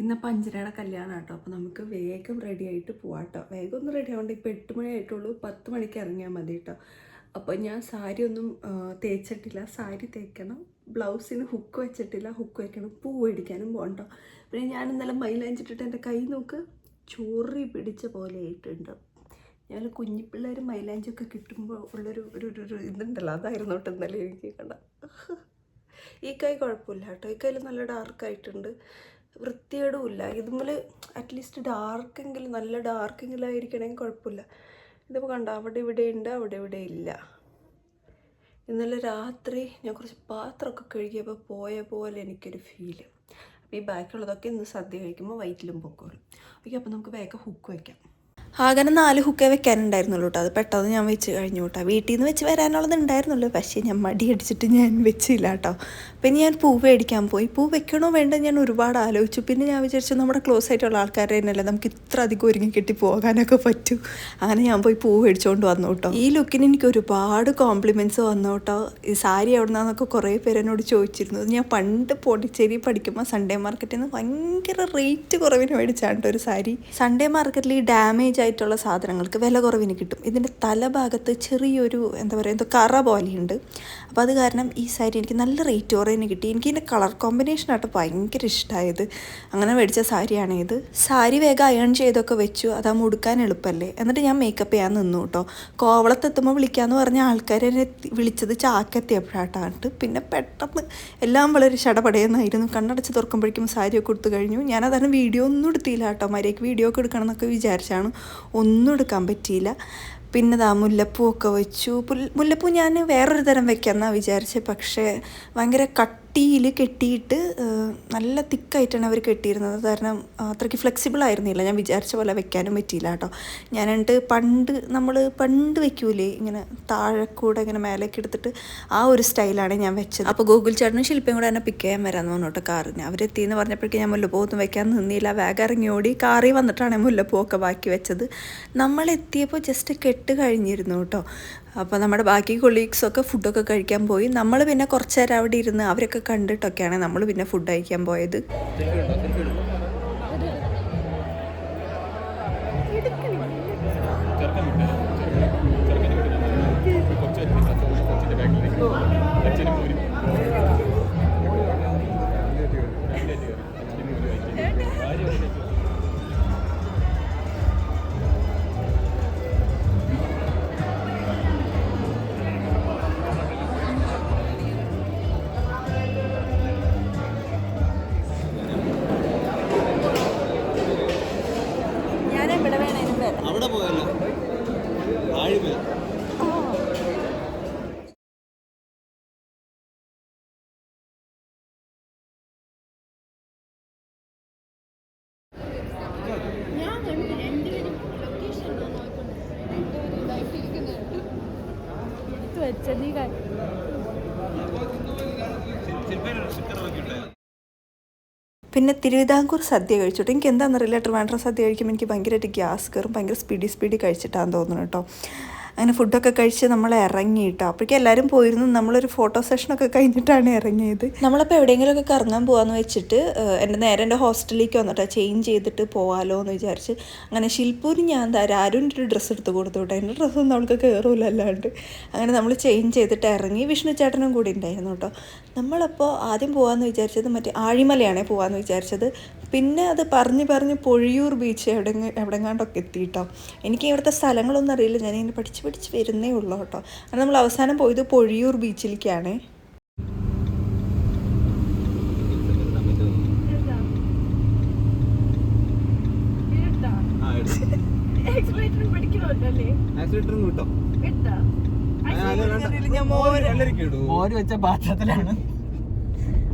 ഇന്നിപ്പോൾ പഞ്ചരയുടെ കല്യാണം കേട്ടോ അപ്പോൾ നമുക്ക് വേഗം റെഡി ആയിട്ട് പോവാം കേട്ടോ വേഗം ഒന്ന് റെഡി ആവേണ്ട? ഇപ്പോൾ എട്ട് മണി ആയിട്ടുള്ളൂ. പത്ത് മണിക്ക് ഇറങ്ങിയാൽ മതി കേട്ടോ അപ്പോൾ ഞാൻ സാരി ഒന്നും തേച്ചിട്ടില്ല. സാരി തേക്കണം. ബ്ലൗസിന് ഹുക്ക് വെച്ചിട്ടില്ല. ഹുക്ക് വെക്കണം. പൂ മേടിക്കാനും പോകണ്ടോ പിന്നെ ഞാൻ ഇന്നലെ മൈലാഞ്ചിട്ടിട്ട് എന്റെ കൈ നോക്ക് ചൊറി പിടിച്ച പോലെ ആയിട്ടുണ്ട്. ഞാൻ കുഞ്ഞിപ്പിള്ളേർ മൈലാഞ്ചൊക്കെ കിട്ടുമ്പോൾ ഉള്ളൊരു ഒരു ഒരു ഇതുണ്ടല്ലോ. അതായിരുന്നു കേട്ടോ ഇന്നലെ എനിക്ക് കണ്ട ഈ കൈ കുഴപ്പമില്ല കേട്ടോ. ഈ കയ്യിൽ നല്ല ഡാർക്കായിട്ടുണ്ട് വൃത്തികേടുമില്ല ഇതുപോലെ അറ്റ്ലീസ്റ്റ് ഡാർക്കെങ്കിലും നല്ല ഡാർക്കെങ്കിലും ആയിരിക്കണമെങ്കിൽ കുഴപ്പമില്ല. ഇതിപ്പോൾ കണ്ട അവിടെ ഇവിടെ ഉണ്ട് അവിടെ ഇവിടെ ഇല്ല. ഇന്നലെ രാത്രി ഞാൻ കുറച്ച് പാത്രമൊക്കെ കഴുകിയപ്പോൾ പോയ പോലെ എനിക്കൊരു ഫീൽ അപ്പോൾ ഈ ബാക്കിയുള്ളതൊക്കെ ഇന്ന് സദ്യ കഴിക്കുമ്പോൾ വയറ്റിലും പൊക്കോളും. ഓക്കെ അപ്പോൾ നമുക്ക് ബാക്ക് ഹുക്ക് വയ്ക്കാം ആകെ നാല് ഹുക്കേ വെക്കാനുണ്ടായിരുന്നുള്ളൂ കേട്ടോ അത് പെട്ടെന്ന് ഞാൻ വെച്ച് കഴിഞ്ഞു കേട്ടോ വീട്ടിൽ നിന്ന് വെച്ച് വരാനുള്ളത് ഉണ്ടായിരുന്നുള്ളൂ. പക്ഷേ ഞാൻ മടി അടിച്ചിട്ട് ഞാൻ വെച്ചില്ല കേട്ടോ പിന്നെ ഞാൻ പൂ മേടിക്കാൻ പോയി. പൂ വെക്കണോ വേണ്ട ഞാൻ ഒരുപാട് ആലോചിച്ചു. പിന്നെ ഞാൻ വിചാരിച്ചു നമ്മുടെ ക്ലോസ് ആയിട്ടുള്ള ആൾക്കാരെ തന്നെയല്ലേ നമുക്ക് ഇത്ര അധികം ഒരുങ്ങി കെട്ടി പോകാനൊക്കെ പറ്റൂ. അങ്ങനെ ഞാൻ പോയി പൂ മേടിച്ചുകൊണ്ട് വന്നു കേട്ടോ ഈ ലുക്കിന് എനിക്ക് ഒരുപാട് കോംപ്ലിമെന്റ്സ് വന്നു കേട്ടോ ഈ സാരി എവിടെ കുറേ പേര് എന്നോട് ചോദിച്ചിരുന്നു. ഞാൻ പണ്ട് പോണ്ടിച്ചേരി പഠിക്കുമ്പോൾ സൺഡേ മാർക്കറ്റിൽ നിന്ന് ഭയങ്കര റേറ്റ് കുറവിന് മേടിച്ചാണ് കേട്ടോ ഒരു സാരി. സൺഡേ മാർക്കറ്റിൽ ഈ ഡാമേജ് ആയിട്ടുള്ള സാധനങ്ങൾക്ക് വില കുറവിന് കിട്ടും. ഇതിന്റെ തലഭാഗത്ത് ചെറിയൊരു എന്താ പറയുക എന്തോ കറ പോലെയുണ്ട്. അപ്പോൾ അത് കാരണം ഈ സാരി എനിക്ക് നല്ല റേറ്റ് കുറവിന് കിട്ടി. എനിക്ക് ഇതിന്റെ കളർ കോമ്പിനേഷനായിട്ട് ഭയങ്കര ഇഷ്ടമായത് അങ്ങനെ മേടിച്ച സാരിയാണ് ഇത്. സാരി വേഗം അയൺ ചെയ്തൊക്കെ വെച്ചു. അത് ആ മുടുക്കാൻ എളുപ്പമല്ലേ? എന്നിട്ട് ഞാൻ മേക്കപ്പ് ചെയ്യാൻ നിന്നു കേട്ടോ. കോവളത്തെത്തുമ്പോൾ വിളിക്കാമെന്ന് പറഞ്ഞ ആൾക്കാരെ വിളിച്ചത് ചാക്കെത്തിയപ്പോഴാട്ടാണ് പിന്നെ പെട്ടെന്ന് എല്ലാം വളരെ ശടപടയെന്നായിരുന്നു. കണ്ണടച്ച് തുറക്കുമ്പോഴേക്കും സാരിയൊക്കെ കൊടുത്തു കഴിഞ്ഞു. ഞാനതാണ് വീഡിയോ ഒന്നും എടുത്തില്ല കേട്ടോ. മര്യാദയ്ക്ക് വീഡിയോ ഒക്കെ എടുക്കണം എന്നൊക്കെ വിചാരിച്ചാണ്. ഒന്നും എടുക്കാൻ പറ്റിയില്ല. പിന്നെ ദാ മുല്ലപ്പൂ ഒക്കെ വെച്ചു മുല്ലപ്പൂ ഞാൻ വേറൊരു തരം വെക്കാമെന്നാണ് വിചാരിച്ചത് പക്ഷേ ഭയങ്കര കട്ടിയിൽ കെട്ടിയിട്ട് നല്ല തിക്കായിട്ടാണ് അവർ കെട്ടിയിരുന്നത്. കാരണം അത്രയ്ക്ക് ഫ്ലെക്സിബിൾ ആയിരുന്നില്ല. ഞാൻ വിചാരിച്ച പോലെ വെക്കാനും പറ്റിയില്ല കേട്ടോ. ഞാൻ എന്നിട്ട് പണ്ട് നമ്മൾ പണ്ട് വെക്കൂലേ ഇങ്ങനെ താഴെ കൂടെ ഇങ്ങനെ മേലേക്ക് എടുത്തിട്ട് ആ ഒരു സ്റ്റൈലാണ് ഞാൻ വെച്ചത്. അപ്പോൾ ഗൂഗിൾ ചേട്ടനും ശില്പയും കൂടെ എന്നെ പിക്ക് ചെയ്യാൻ വരാമെന്ന് പറഞ്ഞു കേട്ടോ കാറിന് അവരെത്തിയെന്ന് പറഞ്ഞപ്പോഴേക്കും ഞാൻ മുല്ലപ്പൂ ഒന്നും വെക്കാൻ നിന്നില്ല. വേഗം ഇറങ്ങി ഓടി കാറി വന്നിട്ടാണ് മുല്ലപ്പൂ ഒക്കെ ബാക്കി വെച്ചത്. നമ്മളെത്തിയപ്പോൾ ജസ്റ്റ് കെട്ട് കഴിഞ്ഞിരുന്നു കേട്ടോ. അപ്പോൾ നമ്മുടെ ബാക്കി കൊളീഗ്സൊക്കെ ഫുഡൊക്കെ കഴിക്കാൻ പോയി. നമ്മൾ പിന്നെ കുറച്ച് നേരം അവിടെ ഇരുന്ന് അവരൊക്കെ കണ്ടിട്ടൊക്കെയാണ് നമ്മൾ പിന്നെ ഫുഡ് കഴിക്കാൻ പോയത്. ഞാൻ പിന്നെ തിരുവിതാംകൂർ സദ്യ കഴിച്ചിട്ട് എനിക്ക് എന്താണെന്നറിയില്ല ട്രിവാൻഡ്രം സദ്യ കഴിക്കുമ്പോൾ എനിക്ക് ഭയങ്കരമായിട്ട് ഗ്യാസ് കയറും ഭയങ്കര സ്പീഡി സ്പീഡി കഴിച്ചിട്ടാന്ന് തോന്നുന്നു കേട്ടോ. അങ്ങനെ ഫുഡൊക്കെ കഴിച്ച് നമ്മൾ ഇറങ്ങി കേട്ടോ അപ്പോഴേക്കും എല്ലാവരും പോയിരുന്നു. നമ്മളൊരു ഫോട്ടോ സെഷനൊക്കെ കഴിഞ്ഞിട്ടാണ് ഇറങ്ങിയത്. നമ്മളപ്പോൾ എവിടെയെങ്കിലുമൊക്കെ കറങ്ങാൻ പോകാമെന്ന് വെച്ചിട്ട് എന്റെ നേരെ എന്റെ ഹോസ്റ്റലിലേക്ക് വന്നിട്ട് ചേഞ്ച് ചെയ്തിട്ട് പോകാമല്ലോ എന്ന് വിചാരിച്ച് അങ്ങനെ ശില്പൂരി ഞാൻ തരാം ആരും ഒരു ഡ്രസ്സ് എടുത്ത് കൊടുത്തു കേട്ടോ എന്റെ ഡ്രസ്സൊന്നും അവൾക്ക് കയറൂല അല്ലാണ്ട്. അങ്ങനെ നമ്മൾ ചേഞ്ച് ചെയ്തിട്ട് ഇറങ്ങി വിഷ്ണു ചേട്ടനും കൂടി ഉണ്ടായിരുന്നു കേട്ടോ നമ്മളപ്പോൾ ആദ്യം പോകാമെന്ന് വിചാരിച്ചത് മറ്റേ ആഴിമലയാണേ പോകാമെന്ന് വിചാരിച്ചത്. പിന്നെ അത് പറഞ്ഞ് പറഞ്ഞ് പൊഴിയൂർ ബീച്ച് എവിടെ എവിടെങ്ങാണ്ടൊക്കെ എത്തിയിട്ടോ എനിക്ക് ഇവിടുത്തെ സ്ഥലങ്ങളൊന്നും അറിയില്ല. ഞാനിങ്ങനെ പഠിച്ച് പഠിച്ച് വരുന്നേ ഉള്ളൂ കേട്ടോ. അത് നമ്മൾ അവസാനം പോയത് പൊഴിയൂർ ബീച്ചിലേക്കാണ്. മോര് വെച്ച പാത്രത്തിലാണ്.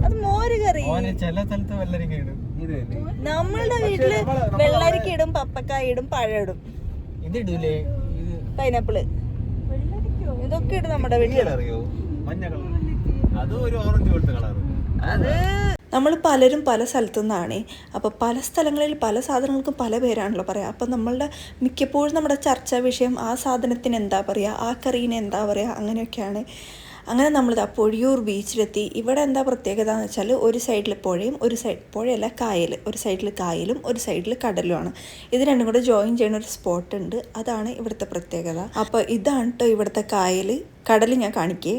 അത് മോര് കറി. മോന് ചില സ്ഥലത്ത് വെള്ളരിക്ക ഇടും. നമ്മളുടെ വീട്ടിൽ വെള്ളരിക്ക ഇടും പപ്പക്കായ ഇടും പഴം ഇടും. ഇത് ഇടൂലേ? ഇത് പൈനാപ്പിൾ. ഇതൊക്കെ ഇട്ട് നമ്മുടെ വീട്ടിൽ അറിയോ മഞ്ഞ കളർ അതും ഒരു ഓറഞ്ച് പോലത്തെ കളർ അത് നമ്മൾ പലരും പല സ്ഥലത്തു നിന്നാണ് അപ്പോൾ പല സ്ഥലങ്ങളിൽ പല സാധനങ്ങൾക്കും പല പേരാണല്ലോ പറയുക അപ്പോൾ നമ്മളുടെ മിക്കപ്പോഴും നമ്മുടെ ചർച്ചാ വിഷയം ആ സാധനത്തിന് എന്താ പറയുക ആ കറീന് എന്താ പറയുക അങ്ങനെയൊക്കെയാണ്. അങ്ങനെ നമ്മൾ നമ്മളിതാ പൊഴിയൂർ ബീച്ചിലെത്തി. ഇവിടെ എന്താ പ്രത്യേകത എന്ന് വെച്ചാൽ ഒരു സൈഡിൽ പുഴയും ഒരു സൈഡ് പുഴയല്ല കായൽ ഒരു സൈഡിൽ കായലും ഒരു സൈഡിൽ കടലുമാണ്. ഇത് രണ്ടും കൂടെ ജോയിൻ ചെയ്യുന്ന ഒരു സ്പോട്ട് ഉണ്ട് അതാണ് ഇവിടുത്തെ പ്രത്യേകത. അപ്പോൾ ഇതാണ് കേട്ടോ ഇവിടുത്തെ കായൽ കടൽ ഞാൻ കാണിക്കേ.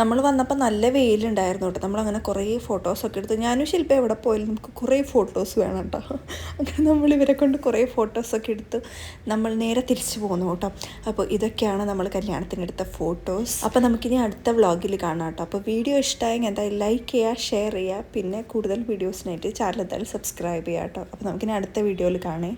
നമ്മൾ വന്നപ്പോൾ നല്ല വെയിലുണ്ടായിരുന്നു കേട്ടോ. നമ്മളങ്ങനെ കുറേ ഫോട്ടോസൊക്കെ എടുത്തു ഞാനും ശില്പ എവിടെ പോയാലും നമുക്ക് കുറേ ഫോട്ടോസ് വേണം കേട്ടോ. അങ്ങനെ നമ്മൾ ഇവരെ കൊണ്ട് കുറേ ഫോട്ടോസൊക്കെ എടുത്ത് നമ്മൾ നേരെ തിരിച്ചു പോകുന്നു കേട്ടോ. അപ്പോൾ ഇതൊക്കെയാണ് നമ്മൾ കല്യാണത്തിന് എടുത്ത ഫോട്ടോസ് അപ്പോൾ നമുക്കിനി അടുത്ത വ്ളോഗിൽ കാണാം കേട്ടോ. അപ്പോൾ വീഡിയോ ഇഷ്ടമായെങ്കിൽ എന്തായാലും ലൈക്ക് ചെയ്യുക ഷെയർ ചെയ്യുക. പിന്നെ കൂടുതൽ വീഡിയോസിനായിട്ട് ചാനൽ എന്തായാലും സബ്സ്ക്രൈബ് ചെയ്യുക കേട്ടോ. അപ്പോൾ നമുക്കിനി അടുത്ത വീഡിയോയിൽ കാണേ.